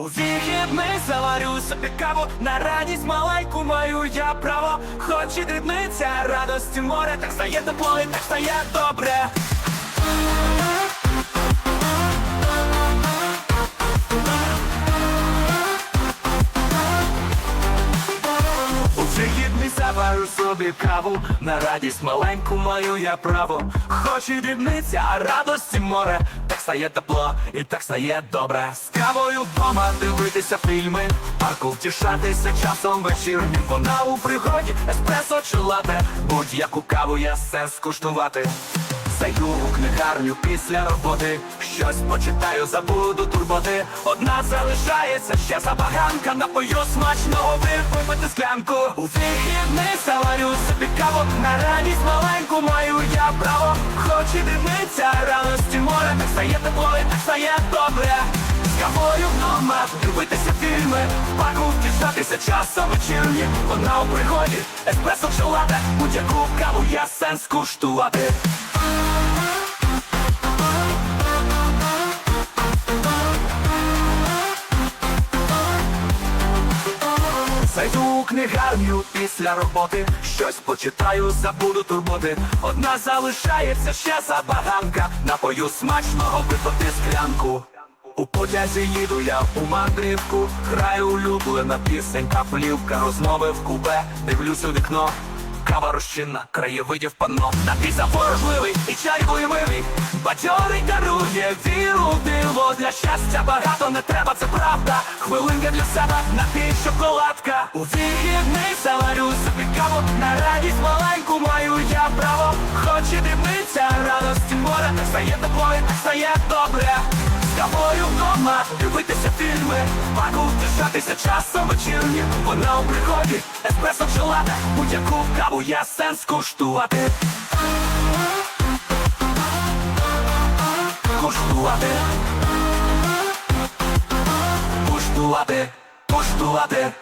У вихідний заварю собі каву, на радість маленьку маю я право. Хоч і дрібниця, радості море, так стає тепло і так стає добре. Вихідний собі каву, на радість маленьку маю я право. Хоч і дрібниця, а радості море, так стає тепло і так стає добре. З кавою вдома дивитися фільми, парку втішатися часом вечірнім. Вона у пригоді, еспресо чи лате, будь-яку каву я все скуштувати. Зайду у книгарню після роботи, щось почитаю, забуду турботи. Одна залишається ще забаганка, напою смачного випити склянку. У вихідний заварю собі каву, на радість маленьку маю я право. Хоч і дивиться, радості море, так стає тепло і так стає добре. З кавою вдома дивитися фільми, в парку втішатися часом вечірні. Одна у пригоді, еспресо чи лате, будь-яку каву я сенс куштувати. Зайду у книгарню після роботи, щось почитаю, забуду турботи. Одна залишається ще забаганка, напою смачного випити склянку. У потязі їду я у мандрівку, граю улюблена пісенька, плівка, розмови в купе, дивлюсь у вікно. Кава розчинна, краєвидів панно. Напій заворожливий і чай вимивий Бадьорий дарує віру диво. Для щастя багато не треба, це правда. Хвилинка для себе, напій шоколадка. У вихідний заварю собі каву На радість маленьку маю я право. Хоч і дрібниця, радості море стає тепло стає добре. З кавою вдома дивитися фільми, паку втішатися часом вечірні. Вона у приході, еспресо лате, будь-яку каву я сенс куштувати. Куштувати. Куштувати, куштувати.